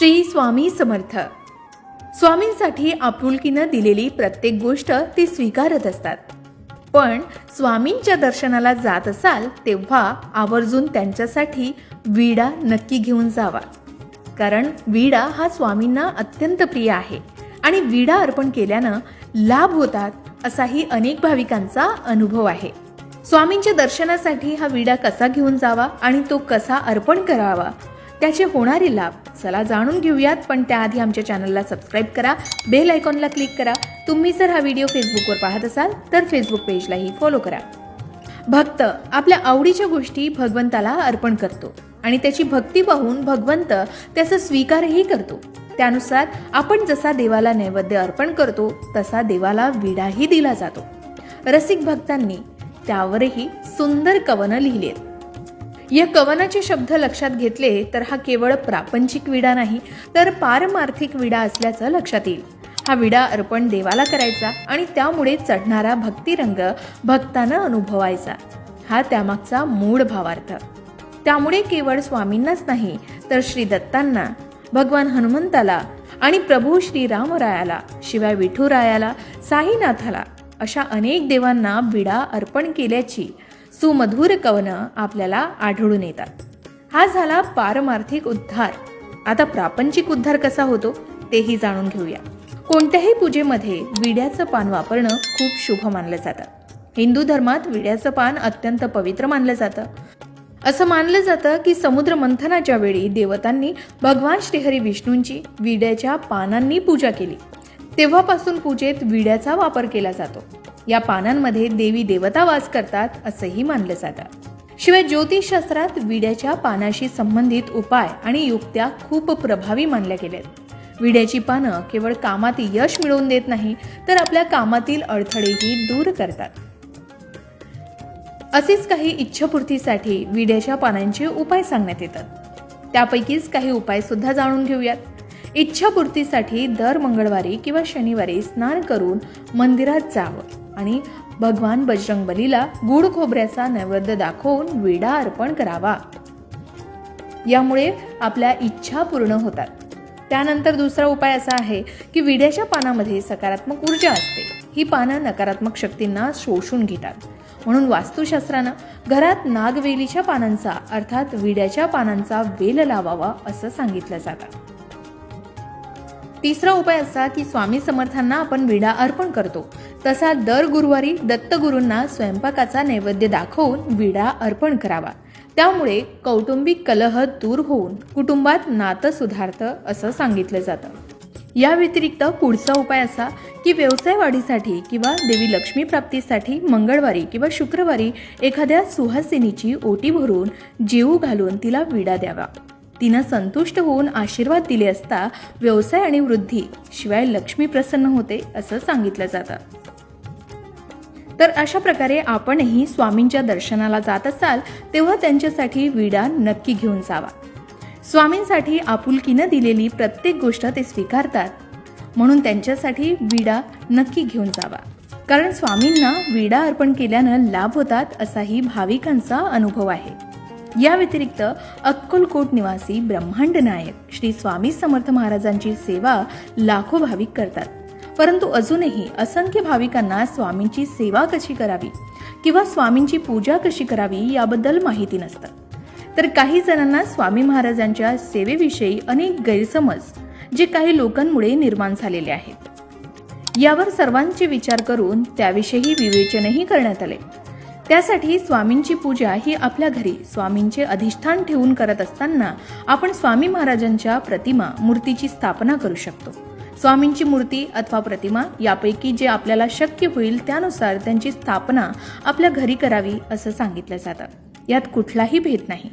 श्री स्वामी समर्थ. स्वामींसाठी आपुलकीनं दिलेली प्रत्येक गोष्ट ते स्वीकारत असतात. पण स्वामींच्या दर्शनाला जात असाल तेव्हा आवर्जून त्यांच्यासाठी विडा नक्की घेऊन जावा. कारण विडा हा स्वामींना अत्यंत प्रिय आहे आणि विडा अर्पण केल्यानं लाभ होतात असाही अनेक भाविकांचा अनुभव आहे. स्वामींच्या दर्शनासाठी हा विडा कसा घेऊन जावा आणि तो कसा अर्पण करावा त्याचे होणारे लाभ चला जाणून घेऊयात पण त्याआधी आमच्या चॅनलला सबस्क्राईब करा बेल आयकॉनला क्लिक करा. तुम्ही जर हा व्हिडिओ फेसबुकवर पाहत असाल तर फेसबुक पेजलाही फॉलो करा. भक्त आपल्या आवडीच्या गोष्टी भगवंताला अर्पण करतो आणि त्याची भक्ती पाहून भगवंत त्याचा स्वीकारही करतो. त्यानुसार आपण जसा देवाला नैवेद्य अर्पण करतो तसा देवाला विडाही दिला जातो. रसिक भक्तांनी त्यावरही सुंदर कवनं लिहिलेत. या कवनाचे शब्द लक्षात घेतले तर हा केवळ प्रापंचिक विडा नाही तर पारमार्थिक विडा असल्याचं लक्षात येईल. हा विडा अर्पण देवाला करायचा आणि त्यामुळे चढणारा भक्तिरंग भक्तानं अनुभवायचा. हा त्यामागचा मूळ भावार्थ. त्यामुळे केवळ स्वामींनाच नाही तर श्री दत्तांना भगवान हनुमंताला आणि प्रभू श्रीरामरायाला शिवाय विठुरायाला साईनाथाला अशा अनेक देवांना विडा अर्पण केल्याची सुमधुर कवनं आपल्याला आढळून येतात. हा झाला पारमार्थिक उद्धार. आता प्रापंचिक उद्धार कसा होतो तेही जाणून घेऊया. कोणत्याही पूजेमध्ये विड्याचं पान वापरणं खूप शुभ मानलं जातं. हिंदू धर्मात विड्याचं पान अत्यंत पवित्र मानलं जातं. असं मानलं जातं की समुद्र मंथनाच्या वेळी देवतांनी भगवान श्रीहरी विष्णूंची विड्याच्या पानांनी पूजा केली. तेव्हापासून पूजेत विड्याचा वापर केला जातो. या पानांमध्ये देवी देवता वास करतात असंही मानलं जातं. शिवाय ज्योतिषशास्त्रात विड्याच्या पानाशी संबंधित उपाय आणि युक्त्या खूप प्रभावी मानल्या गेल्यात. विड्याची पानं केवळ कामात यश मिळवून देत नाही तर आपल्या कामातील अडथळेही दूर करतात. असेच काही इच्छापूर्तीसाठी विड्याच्या पानांचे उपाय सांगण्यात येतात. त्यापैकीच काही उपाय सुद्धा जाणून घेऊयात. इच्छापूर्तीसाठी दर मंगळवारी किंवा शनिवारी स्नान करून मंदिरात जावं. आणि भगवान बजरंगबलीला गुड खोबऱ्याचा नैवेद्य दाखवून विडा अर्पण करावा. यामुळे आपल्या इच्छा पूर्ण होतात. त्यानंतर दुसरा उपाय असा आहे की विड्याच्या पानामध्ये सकारात्मक ऊर्जा असते. ही पानं नकारात्मक शक्तींना शोषून घेतात. म्हणून वास्तुशास्त्रानं घरात नागवेलीच्या पानांचा अर्थात विड्याच्या पानांचा वेल लावावा असं सांगितलं जातं. तिसरा उपाय असा की स्वामी समर्थांना आपण विडा अर्पण करतो. तसा दर गुरुवारी दत्तगुरूंना स्वयंपाकाचा नैवेद्य दाखवून विडा अर्पण करावा. त्यामुळे कौटुंबिक कलह दूर होऊन कुटुंबात नातं सुधारतं असं सांगितलं जातं. या व्यतिरिक्त पुढचा उपाय असा की व्यवसाय वाढीसाठी किंवा देवी लक्ष्मी प्राप्तीसाठी मंगळवारी किंवा शुक्रवारी एखाद्या सुहासिनीची ओटी भरून जीव घालून तिला विडा द्यावा. तिनं संतुष्ट होऊन आशीर्वाद दिले असता व्यवसाय आणि वृद्धी शिवाय लक्ष्मी प्रसन्न होते असं सांगितलं जातं. तर अशा प्रकारे आपणही स्वामींच्या दर्शनाला जात असाल तेव्हा त्यांच्यासाठी विडा नक्की घेऊन जावा. स्वामींसाठी आपुलकीनं दिलेली प्रत्येक गोष्ट ते स्वीकारतात. म्हणून त्यांच्यासाठी विडा नक्की घेऊन जावा. कारण स्वामींना विडा अर्पण केल्यानं लाभ होतात असाही भाविकांचा अनुभव आहे. या व्यतिरिक्त अक्कलकोट निवासी ब्रह्मांड नायक श्री स्वामी समर्थ महाराजांची सेवा लाखो भाविक करतात. परंतु अजूनही असंख्य भाविकांना स्वामींची सेवा कशी करावी किंवा स्वामींची पूजा कशी करावी याबद्दल माहिती नसतं. तर काही जणांना स्वामी महाराजांच्या सेवेविषयी अनेक गैरसमज जे काही लोकांमुळे निर्माण झालेले आहेत. यावर सर्वांचे विचार करून त्याविषयी विवेचनही करण्यात आले. त्यासाठी स्वामींची पूजा ही आपल्या घरी स्वामींचे अधिष्ठान ठेवून करत असताना आपण स्वामी महाराजांच्या प्रतिमा मूर्तीची स्थापना करू शकतो. स्वामींची मूर्ती अथवा प्रतिमा यापैकी जे आपल्याला शक्य होईल त्यानुसार त्यांची स्थापना आपल्या घरी करावी असं सांगितलं जातं. यात कुठलाही भेद नाही.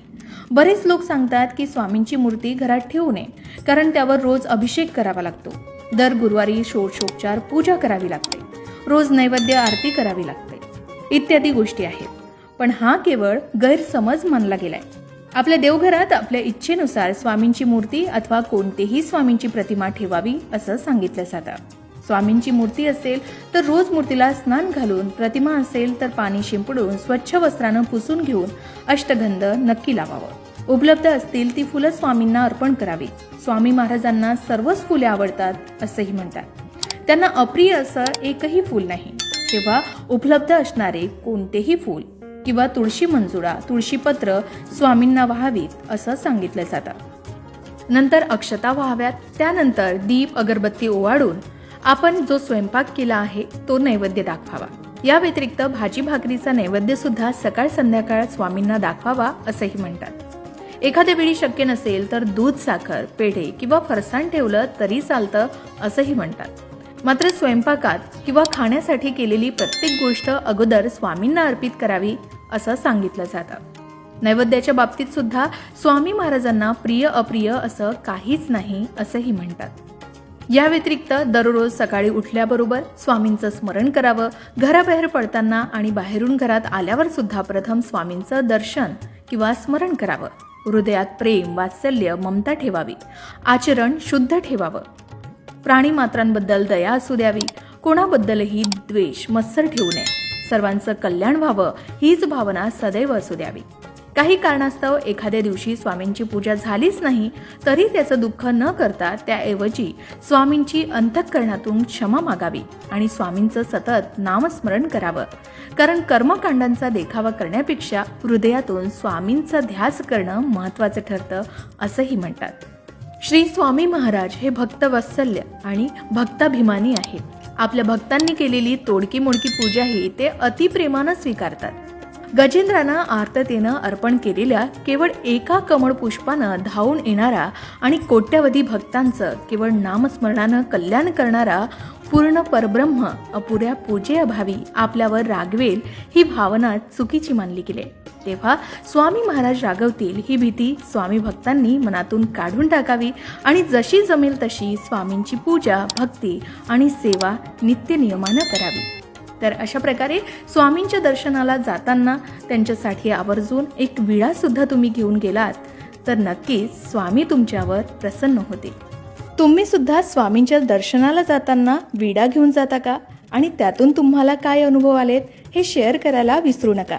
बरेच लोक सांगतात की स्वामींची मूर्ती घरात ठेवू नये कारण त्यावर रोज अभिषेक करावा लागतो. दर गुरुवारी षोडशोपचार पूजा करावी लागते. रोज नैवेद्य आरती करावी लागते. इत्यादी गोष्टी आहेत. पण हा केवळ गैरसमज मानला गेलाय. आपल्या देवघरात आपल्या इच्छेनुसार स्वामींची मूर्ती अथवा कोणतीही स्वामींची प्रतिमा ठेवावी असं सांगितलं जातं. स्वामींची मूर्ती असेल तर रोज मूर्तीला स्नान घालून प्रतिमा असेल तर पाणी शिंपडून स्वच्छ वस्त्रानं पुसून घेऊन अष्टगंध नक्की लावावं. उपलब्ध असतील ती फुलं स्वामींना अर्पण करावी. स्वामी महाराजांना सर्वच फुले आवडतात असंही म्हणतात. त्यांना अप्रिय असं एकही फूल नाही. तेव्हा उपलब्ध असणारे कोणतेही फूल किंवा तुळशी मंजुळा तुळशीपत्र स्वामींना व्हावीत असं सांगितलं जातं. नंतर अक्षता व्हाव्यात त्यानंतर दीप अगरबत्ती ओवाळून आपण जो स्वयंपाक केला आहे तो नैवेद्य दाखवावा. या व्यतिरिक्त भाजी भाकरीचा नैवेद्य सुद्धा सकाळ संध्याकाळ स्वामींना दाखवावा असंही म्हणतात. एखाद्या वेळी शक्य नसेल तर दूध साखर पेढे किंवा फरसाण ठेवलं तरी चालतं असंही म्हणतात. मात्र स्वयंपाकात किंवा खाण्यासाठी केलेली प्रत्येक गोष्ट अगोदर स्वामींना अर्पित करावी असं सांगितलं जातं. नैवेद्याच्या बाबतीत सुद्धा स्वामी महाराजांना प्रिय अप्रिय असं काहीच नाही असंही म्हणतात. या व्यतिरिक्त दररोज सकाळी उठल्याबरोबर स्वामींचं स्मरण करावं घराबाहेर पडताना आणि बाहेरून घरात आल्यावर सुद्धा प्रथम स्वामींचं दर्शन किंवा स्मरण करावं. हृदयात प्रेम वात्सल्य ममता ठेवावी. आचरण शुद्ध ठेवावं. प्राणीमात्रांबद्दल दया असू द्यावी. कोणाबद्दलही द्वेष मत्सर ठेवू नये. सर्वांचं कल्याण व्हावं हीच भावना सदैव असू द्यावी. काही कारणास्तव एखाद्या दिवशी स्वामींची पूजा झालीच नाही तरी त्याचं दुःख न करता त्याऐवजी स्वामींची अंतःकरणातून क्षमा मागावी आणि स्वामींचं सतत नामस्मरण करावं. कारण कर्मकांडांचा देखावा करण्यापेक्षा हृदयातून स्वामींचा ध्यास करणं महत्त्वाचं ठरतं असंही म्हणतात. श्री स्वामी महाराज हे भक्तवत्सल्य आणि भक्ताभिमानी आहेत. आपल्या भक्तांनी केलेली तोडकी मोडकी पूजाही ते अतिप्रेमानं स्वीकारतात. गजेंद्रानं आर्ततेनं अर्पण केलेल्या केवळ एका कमळ पुष्पानं धावून येणारा आणि कोट्यवधी भक्तांचं केवळ नामस्मरणानं कल्याण करणारा पूर्ण परब्रह्म अपुऱ्या पूजेअभावी आपल्यावर रागवेल ही भावना चुकीची मानली गेली. तेव्हा स्वामी महाराज रागवतील ही भीती स्वामी भक्तांनी मनातून काढून टाकावी आणि जशी जमेल तशी स्वामींची पूजा भक्ती आणि सेवा नित्यनियमानं करावी. तर अशा प्रकारे स्वामींच्या दर्शनाला जाताना त्यांच्यासाठी आवर्जून एक विडा सुद्धा तुम्ही घेऊन गेलात तर नक्कीच स्वामी तुमच्यावर प्रसन्न होते तुम्ही सुद्धा स्वामींच्या दर्शनाला जाताना विडा घेऊन जाता का? आणि त्यातून तुम्हाला काय अनुभव आलेत हे शेअर करायला विसरू नका.